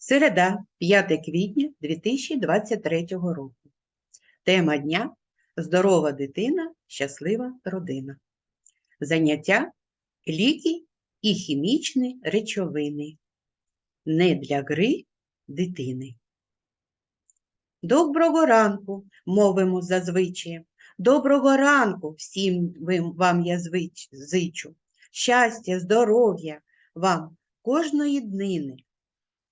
Середа, 5 квітня 2023 року. Тема дня Здорова дитина, щаслива родина. Заняття ліки і хімічні речовини. Не для гри дитини. Доброго ранку, мовимо зазвичай. Доброго ранку всім вам я зичу. Щастя, здоров'я вам кожної днини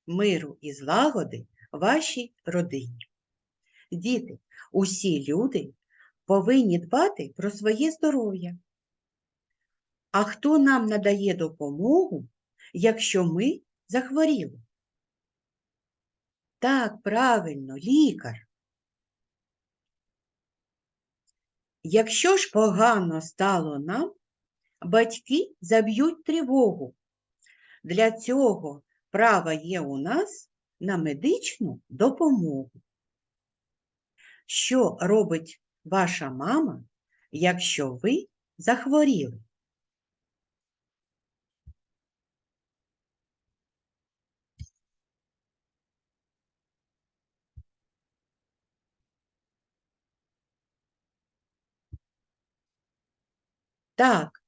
миру і злагоди вашій родині. Діти, усі люди повинні дбати про своє здоров'я. А хто нам надає допомогу, якщо ми захворіли? Так, правильно, лікар. Якщо ж погано стало нам, батьки заб'ють тривогу. Для цього право є у нас на медичну допомогу. Що робить ваша мама, якщо ви захворіли? Так,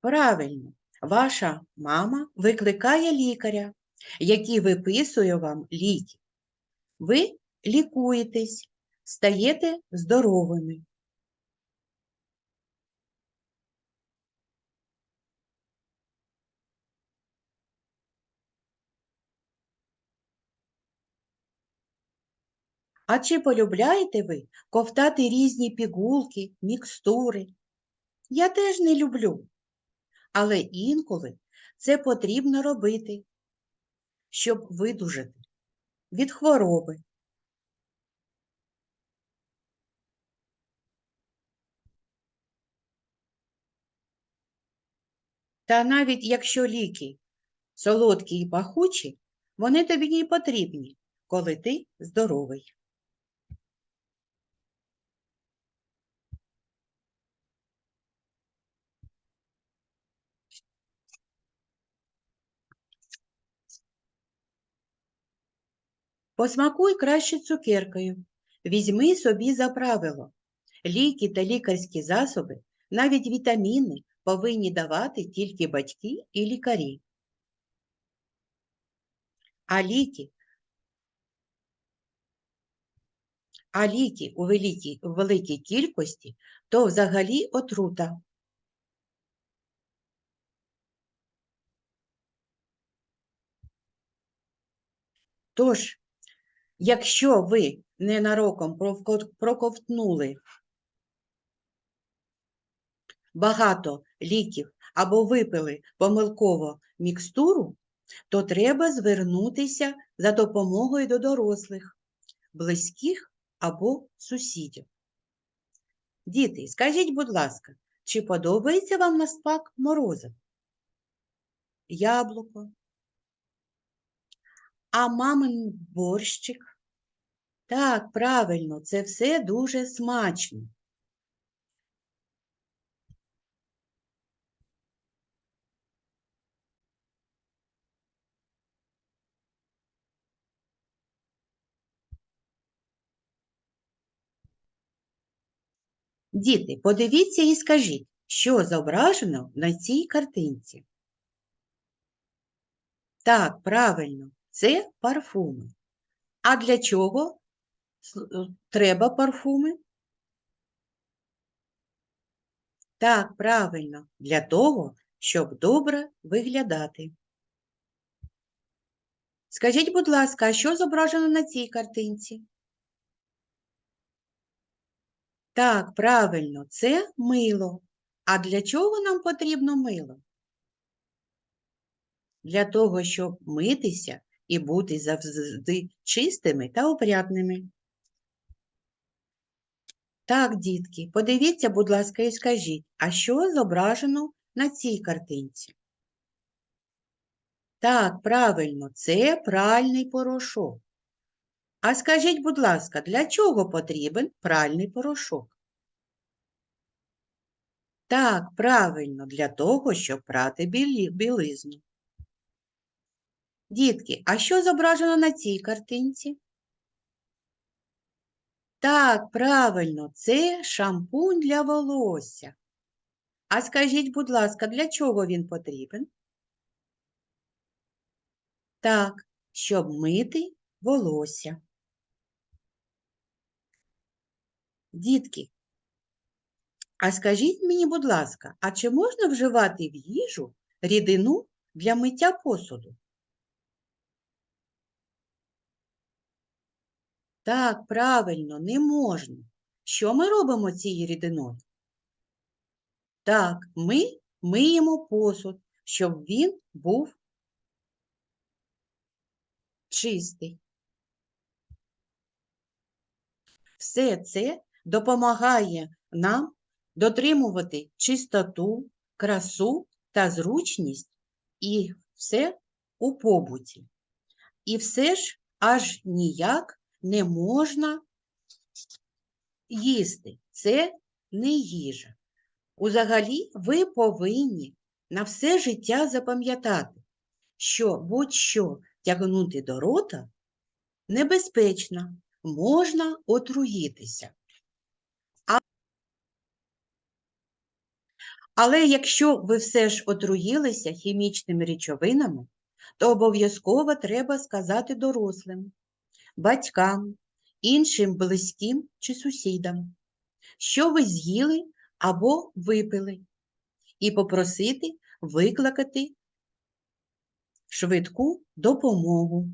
правильно, ваша мама викликає лікаря, який виписує вам ліки. Ви лікуєтесь, стаєте здоровими. А чи полюбляєте ви ковтати різні пігулки, мікстури? Я теж не люблю. Але інколи це потрібно робити, щоб видужати від хвороби. Та навіть якщо ліки солодкі і пахучі, вони тобі не потрібні, коли ти здоровий. Посмакуй краще цукеркою. Візьми собі за правило. Ліки та лікарські засоби, навіть вітаміни, повинні давати тільки батьки і лікарі. А ліки, а ліки у великій, у великій кількості то взагалі отрута. Тож, якщо ви ненароком проковтнули багато ліків або випили помилково мікстуру, то треба звернутися за допомогою до дорослих, близьких або сусідів. Діти, скажіть, будь ласка, чи подобається вам на смак морозиво? Яблуко? А мамин борщик? Так, правильно, це все дуже смачно. Діти, подивіться і скажіть, що зображено на цій картинці. Так, правильно, це парфуми. А для чого треба парфуми? Так, правильно, для того, щоб добре виглядати. Скажіть, будь ласка, а що зображено на цій картинці? Так, правильно, це мило. А для чого нам потрібно мило? Для того, щоб митися і бути завжди чистими та опрятними. Так, дітки, подивіться, будь ласка, і скажіть, а що зображено на цій картинці? Так, правильно, це пральний порошок. А скажіть, будь ласка, для чого потрібен пральний порошок? Так, правильно, для того, щоб прати білизну. Дітки, а що зображено на цій картинці? Так, правильно, це шампунь для волосся. А скажіть, будь ласка, для чого він потрібен? Так, щоб мити волосся. Дітки, а скажіть мені, будь ласка, а чи можна вживати в їжу рідину для миття посуду? Так, правильно, не можна. Що ми робимо цією рідиною? Так, ми миємо посуд, щоб він був чистий. Все це допомагає нам дотримувати чистоту, красу та зручність і все у побуті. І все ж аж ніяк не можна їсти. Це не їжа. Узагалі ви повинні на все життя запам'ятати, що будь-що тягнути до рота небезпечно, можна отруїтися. Але якщо ви все ж отруїлися хімічними речовинами, то обов'язково треба сказати дорослим, батькам, іншим близьким чи сусідам, що ви з'їли або випили, і попросити викликати швидку допомогу.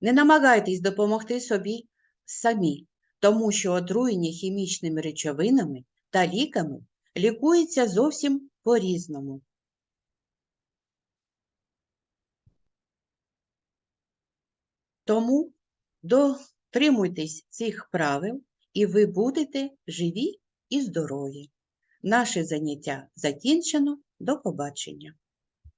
Не намагайтесь допомогти собі самі, тому що отруєння хімічними речовинами та ліками лікується зовсім по-різному. Тому дотримуйтесь цих правил, і ви будете живі і здорові. Наше заняття закінчено. До побачення!